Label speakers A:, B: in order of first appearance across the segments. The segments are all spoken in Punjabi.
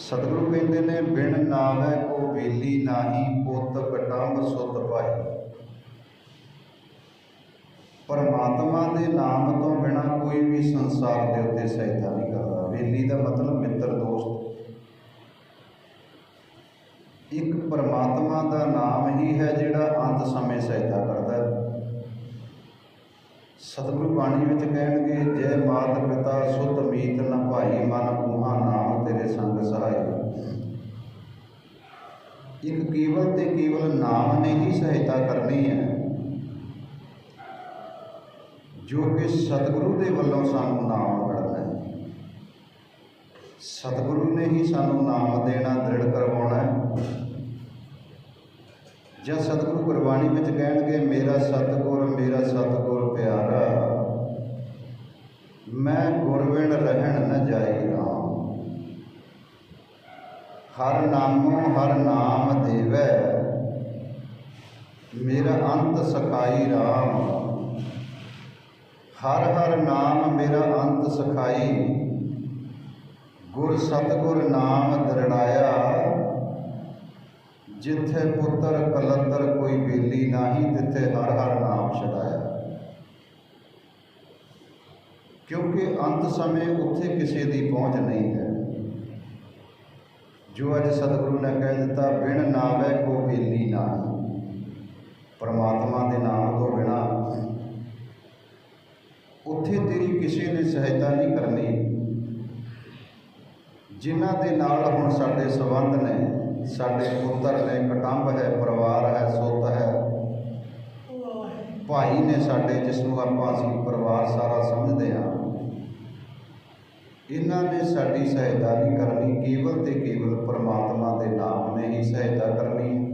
A: ਸਤਿਗੁਰੂ ਕਹਿੰਦੇ ਨੇ, ਬਿਨ ਨਾਵੇ ਕੋ ਵੇਲੀ ਨਾਹੀ, ਪੁੱਤ ਕਟੰਬ ਸੁਤ ਭਾਈ ਪਰਮਾਤਮਾ ਦੇ ਨਾਮ ਤੋਂ ਬਿਨਾ ਕੋਈ ਵੀ ਸੰਸਾਰ ਦੇ ਉੱਤੇ ਸਹਾਇਤਾ ਨਹੀਂ ਕਰਦਾ। ਵੇਲੀ ਦਾ ਮਤਲਬ ਮਿੱਤਰ ਦੋਸਤ। ਇੱਕ ਪਰਮਾਤਮਾ ਦਾ ਨਾਮ ਹੀ ਹੈ ਜਿਹੜਾ ਅੰਤ ਸਮੇਂ ਸਹਾਇਤਾ ਕਰਦਾ ਹੈ। ਸਤਿਗੁਰੂ ਬਾਣੀ ਵਿੱਚ ਕਹਿਣਗੇ, ਜੈ ਮਾਤ ਪਿਤਾ ਸੁਤ ਮੀਤ ਨ ਭਾਈ, ਮਨ ਉਹਾ ਨਾਮ ਤੇਰੇ ਸੰਗ ਸਹਾਈ। ਇੱਕ ਕੇਵਲ ਤੇ ਕੇਵਲ ਨਾਮ ਨੇ ਹੀ ਸਹਾਇਤਾ ਕਰਨੀ ਹੈ, ਜੋ ਕਿ ਸਤਿਗੁਰੂ ਦੇ ਵੱਲੋਂ ਸਾਨੂੰ ਨਾਮ ਮਿਲਦਾ ਹੈ। ਸਤਿਗੁਰੂ ਨੇ ਹੀ ਸਾਨੂੰ ਨਾਮ ਦੇਣਾ ਦ੍ਰਿੜ ਕਰਵਾਉਣਾ ਹੈ। ਜਾਂ ਸਤਿਗੁਰੂ ਗੁਰਬਾਣੀ ਵਿੱਚ ਕਹਿਣਗੇ, ਮੇਰਾ ਸਤਿਗੁਰ ਮੇਰਾ ਸਤਿਗੁਰ ਪਿਆਰਾ, ਮੈਂ ਗੁਰਵਿਣ ਰਹਿਣ ਨ ਜਾਈ ਰਾਮ ਹਰ ਨਾਮੋ ਹਰ ਨਾਮ ਦੇਵੈ, ਮੇਰਾ ਅੰਤ ਸਖਾਈ ਰਾਮ। ਹਰ ਹਰ ਨਾਮ ਮੇਰਾ ਅੰਤ ਸਖਾਈ, ਗੁਰ ਸਤਿਗੁਰ ਨਾਮ ਦਰੜਾਇਆ ਜਿੱਥੇ ਪੁੱਤਰ ਕਲੰਦਰ ਕੋਈ ਬੇਲੀ ਨਾਹੀ, ਤਿੱਥੇ ਹਰ ਹਰ ਨਾਮ ਛਡਾਇਆ। ਕਿਉਂਕਿ ਅੰਤ ਸਮੇਂ ਉੱਥੇ ਕਿਸੇ ਦੀ ਪਹੁੰਚ ਨਹੀਂ ਹੈ। ਜੋ ਅੱਜ ਸਤਿਗੁਰੂ ਨੇ ਕਹਿ ਦਿੱਤਾ, ਬਿਨ ਨਾਵੇ ਕੋ ਬੇਲੀ ਨਾਹੀ। ਪਰਮਾਤਮਾ ਦੇ ਨਾਮ ਤੋਂ ਬਿਨਾ ਉੱਥੇ ਤੇਰੀ ਕਿਸੇ ਨੇ ਸਹਾਇਤਾ ਨਹੀਂ ਕਰਨੀ। ਜਿਨ੍ਹਾਂ ਦੇ ਨਾਲ ਹੁਣ ਸਾਡੇ ਸੰਬੰਧ ਨੇ ਸਾਡੇ ਪੁੱਤਰ ਨੇ ਕਟੰਬ ਹੈ, ਪਰਿਵਾਰ ਹੈ ਸੁੱਤ ਹੈ। ਭਾਈ ਨੇ ਸਾਡੇ ਜਿਸ ਨੂੰ ਆਪਾਂ ਅਸੀਂ ਪਰਿਵਾਰ ਸਾਰਾ ਸਮਝਦੇ ਹਾਂ, ਇਹਨਾਂ ਨੇ ਸਾਡੀ ਸਹਾਇਤਾ ਨਹੀਂ ਕਰਨੀ, ਕੇਵਲ ਤੇ ਕੇਵਲ ਪਰਮਾਤਮਾ ਦੇ ਨਾਮ ਨੇ ਹੀ ਸਹਾਇਤਾ ਕਰਨੀ ਹੈ।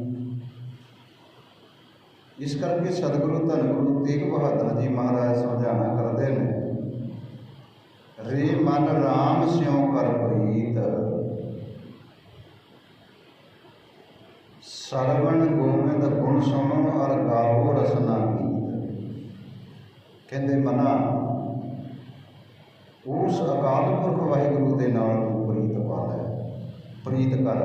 A: ਇਸ ਕਰਕੇ ਸਤਿਗੁਰੂ ਧੰਨ ਗੁਰੂ ਤੇਗ ਬਹਾਦਰ ਜੀ ਮਹਾਰਾਜ ਸਮਝਾਣਾ ਕਰਦੇ ਨੇ, ਰੇ ਮਨ RAM ਸਿਉ ਕਰ ਪ੍ਰੀਤ। ਸਰਵਣ ਗੋਬਿੰਦ ਗੁਣ ਸੁਣੋ ਅਰ ਗਾਵੋ ਰਸਨਾ ਗੀਤ ਕਹਿੰਦੇ ਮਨਾ, ਉਸ ਅਕਾਲ ਪੁਰਖ ਵਾਹਿਗੁਰੂ ਦੇ ਨਾਲ ਤੂੰ ਪ੍ਰੀਤ ਪਾ ਲੈ ਪ੍ਰੀਤ ਕਰ।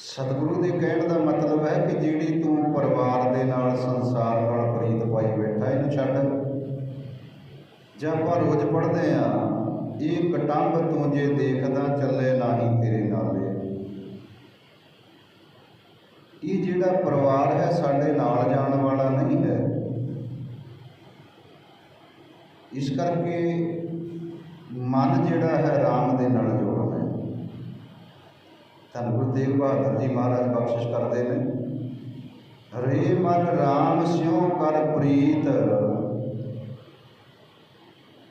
A: ਸਤਿਗੁਰੂ ਦੇ ਕਹਿਣ ਦਾ ਮਤਲਬ ਹੈ ਕਿ ਜਿਹੜੀ ਤੂੰ ਪਰਿਵਾਰ ਦੇ ਨਾਲ ਸੰਸਾਰ ਨਾਲ ਪ੍ਰੀਤ ਪਾਈ ਬੈਠਾ, ਇਹਨੂੰ ਛੱਡ। ਜਾਂ ਆਪਾਂ ਰੋਜ਼ ਪੜ੍ਹਦੇ ਆ ਇਹ ਕਟੰਬ ਤੂੰ ਜੇ ਦੇਖਦਾ, ਚੱਲੇ ਨਾਹੀ ਤੇਰੇ ਨਾਲੇ। ਇਹ ਜਿਹੜਾ ਪਰਿਵਾਰ ਹੈ ਸਾਡੇ ਨਾਲ ਜਾਣ ਵਾਲਾ ਨਹੀਂ ਹੈ। ਇਸ ਕਰਕੇ ਮਨ ਜਿਹੜਾ ਹੈ RAM ਦੇ ਨਾਲ ਜੋੜਨਾ ਹੈ। ਧੰਨ ਗੁਰੂ ਤੇਗ ਬਹਾਦਰ ਜੀ ਮਹਾਰਾਜ ਬਖਸ਼ਿਸ਼ ਕਰਦੇ ਨੇ। ਰੇ ਮਨ RAM ਸਿਉ ਕਰ ਪ੍ਰੀਤ।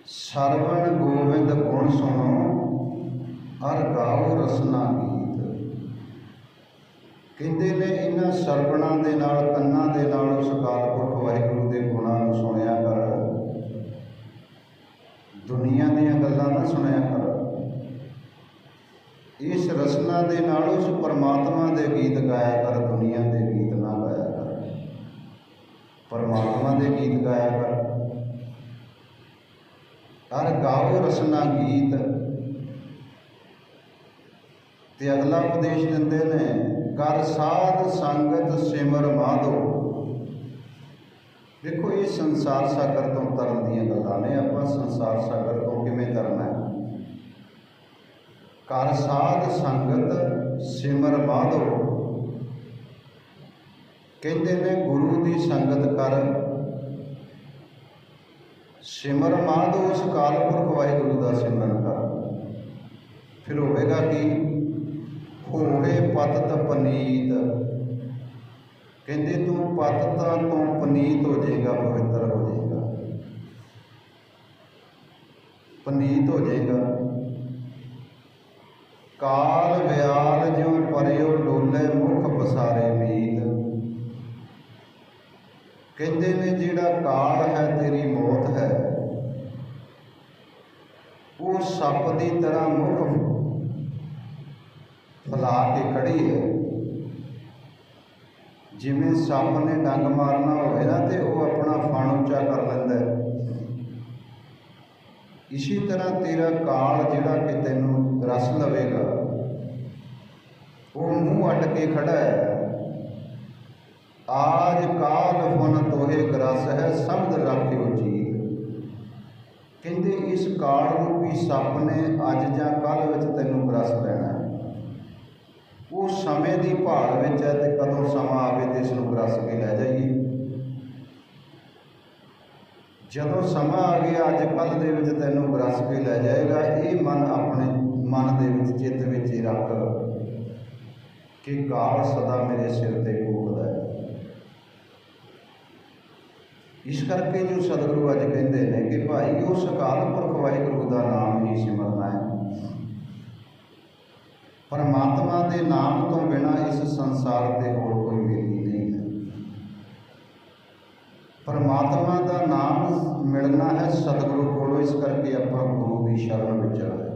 A: ਸਰਵਣ ਗੋਬਿੰਦ ਗੁਣ ਸੁਣੋ। ਹਰ ਗਾਓ ਰਸਨਾ ਗੀਤ ਕਹਿੰਦੇ ਨੇ ਇਹਨਾਂ ਸਰਵਣਾਂ ਦੇ ਨਾਲ, ਕੰਨਾਂ ਦੇ ਨਾਲ ਉਸ ਅਕਾਲ ਪੁਰਖ ਵਾਹਿਗੁਰੂ ਦੇ ਗੁਣਾਂ ਨੂੰ ਸੁਣਿਆ ਕਰ। ਦੁਨੀਆ ਦੀਆਂ ਗੱਲਾਂ ਨਾ ਸੁਣਿਆ ਕਰ। ਇਸ ਰਸਨਾ ਦੇ ਨਾਲ ਉਸ ਪਰਮਾਤਮਾ ਦੇ ਗੀਤ ਗਾਇਆ ਕਰ, ਦੁਨੀਆ ਦੇ ਗੀਤ ਨਾ ਗਾਇਆ ਕਰ। ਪਰਮਾਤਮਾ ਦੇ ਗੀਤ ਗਾਇਆ ਕਰ। ਹਰ ਗਾਓ ਰਸਨਾ ਗੀਤ ਤੇ ਅਗਲਾ ਉਪਦੇਸ਼ ਦਿੰਦੇ ਨੇ, ਕਰ ਸਾਧ ਸੰਗਤ ਸਿਮਰ ਮਾਧੋ। ਦੇਖੋ, ਇਹ ਸੰਸਾਰ ਸਾਗਰ ਤੋਂ ਤਰਨ ਦੀਆਂ ਗੱਲਾਂ ਨੇ। ਆਪਾਂ ਸੰਸਾਰ ਸਾਗਰ ਤੋਂ ਕਿਵੇਂ ਤਰਨਾ ਹੈ? ਕਰ ਸਾਧ ਸੰਗਤ ਸਿਮਰ ਮਾਧੋ। ਕਹਿੰਦੇ ਨੇ, ਗੁਰੂ ਦੀ ਸੰਗਤ ਕਰ। ਸਿਮਰ ਮਾਧੋ ਉਸ ਕਾਲਪੁਰਖ ਵਾਹਿਗੁਰੂ ਦਾ ਸਿਮਰਨ ਕਰ। ਫਿਰ ਹੋਵੇਗਾ ਕਿ? ਹੋਵੇ ਪਤਤ ਪਨੀਤ। ਕਹਿੰਦੇ ਤੂੰ ਪਤਤਾ ਤੋਂ ਪਨੀਤ ਹੋ ਜਾਏਗਾ, ਪਵਿੱਤਰ ਹੋ ਜਾਏਗਾ। ਪਨੀਤ ਹੋ ਜਾਏਗਾ। ਕਾਲ ਵਿਆਲ ਜਿਉ ਪਰਿਓ ਡੋਲੇ ਮੁਖ ਪਸਾਰੇ ਮੀਤ। ਕਹਿੰਦੇ ਨੇ ਜਿਹੜਾ ਕਾਲ ਹੈ ਤੇਰੀ ਮੌਤ ਹੈ, ਉਹ ਸੱਪ ਦੀ ਤਰ੍ਹਾਂ ਮੁਖ ਫਲਾ ਕੇ ਖੜੀ ਹੈ। ਜਿਵੇਂ ਸੱਪ ਨੇ ਡੰਗ ਮਾਰਨਾ ਹੋਵੇ ਨਾ ਤੇ ਉਹ ਆਪਣਾ ਫਣ ਉੱਚਾ ਕਰ ਲੈਂਦਾ ਹੈ। ਇਸੇ ਤਰ੍ਹਾਂ ਤੇਰਾ ਕਾਲ ਜਿਹੜਾ ਕਿ ਤੈਨੂੰ ਰਸ ਲਵੇਗਾ, ਉਹ ਮੂੰਹ ਅਟ ਕੇ ਖੜਾ ਹੈ। ਆਜ ਕਾਲ ਫਨ ਤੋਹੇ ਗਰਸ ਹੈ, ਸਮਝ ਰੱਖਿਓ ਜੀ। ਕਹਿੰਦੇ ਇਸ ਕਾਲ ਨੂੰ ਵੀ ਸੱਪ ਨੇ ਅੱਜ ਜਾਂ ਕੱਲ ਵਿੱਚ ਤੈਨੂੰ ਗਰਸ ਲੈਣਾ ਸਮੇਂ ਦੀ ਭਾਲ ਵਿੱਚ ਹੈ ਤੇ ਕਦੋਂ ਸਮਾਂ ਆਵੇ ਤੇ ਇਸ ਨੂੰ ਗਰਸ ਕੇ ਲੈ ਜਾਈਏ। ਜਦੋਂ ਸਮਾਂ ਆ ਗਿਆ, ਅੱਜ ਕੱਲ ਦੇ ਵਿੱਚ ਤੈਨੂੰ ਗ੍ਰਸ ਕੇ ਲੈ ਜਾਏਗਾ। ਇਹ ਮਨ ਆਪਣੇ ਮਨ ਦੇ ਵਿੱਚ, ਚਿੱਤ ਵਿੱਚ ਹੀ ਰੱਖ ਕਿ ਕਾਲ ਸਦਾ ਮੇਰੇ ਸਿਰ ਤੇ ਕੋਲਦਾ ਹੈ। ਇਸ ਕਰਕੇ ਜੋ ਸਤਿਗੁਰੂ ਅੱਜ ਕਹਿੰਦੇ ਨੇ ਕਿ ਭਾਈ, ਉਸ ਅਕਾਲ ਪੁਰਖ ਵਾਹਿਗੁਰੂ ਦਾ ਨਾਮ ਹੀ ਸਿਮਰਨਾ ਹੈ। ਪਰਮਾਤਮਾ ਦੇ ਨਾਮ ਤੋਂ ਬਿਨਾ ਇਸ ਸੰਸਾਰ ਤੇ ਹੋਰ ਕੋਈ ਵੇਲੀ ਨਹੀਂ ਹੈ। ਪਰਮਾਤਮਾ ਦਾ ਨਾਮ ਮਿਲਣਾ ਹੈ ਸਤਿਗੁਰੂ ਕੋਲੋਂ, ਇਸ ਕਰਕੇ ਆਪਾਂ ਗੁਰੂ ਦੀ ਸ਼ਰਨ ਵਿੱਚ ਆਏ।